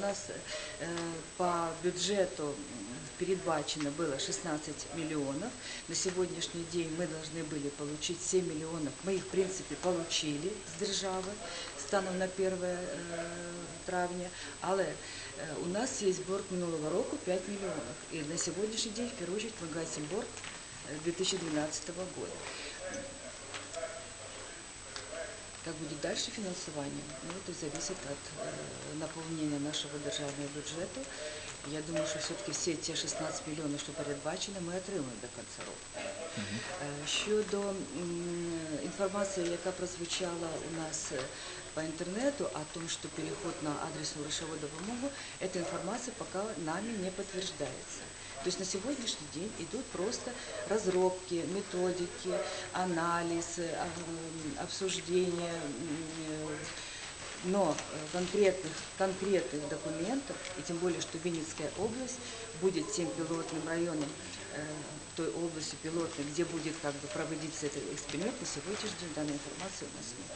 У нас э, по бюджету передбачено было 16 миллионов. На сегодняшний день мы должны были получить 7 миллионов. Мы их, в принципе, получили з держави станом на 1 е, травня. Але е, у нас є борг минулого року 5 миллионов. И на сегодняшний день, в первую очередь, мы гасим борг э, 2012 года. Как будет дальше финансование? Ну, это зависит от э, наполнения нашего державного бюджета. Я думаю, що все-таки всі ті 16 мільйонів, що передбачені, ми отримаємо до кінця року. Е, Щодо м, інформації, яка прозвучала у нас е, по интернету о том, что переход на адресную грошовую допомогу, эта информация пока нами не подтверждается. То есть на сегодняшний день идут просто разработки, методики, анализ, э, а, м, э, но э, конкретных, конкретных документов, и тем более, что Винницкая область будет тем пилотным районом э, той области пилотной, где будет как бы проводиться этот эксперимент, на сегодняшний день данной информации у нас нет.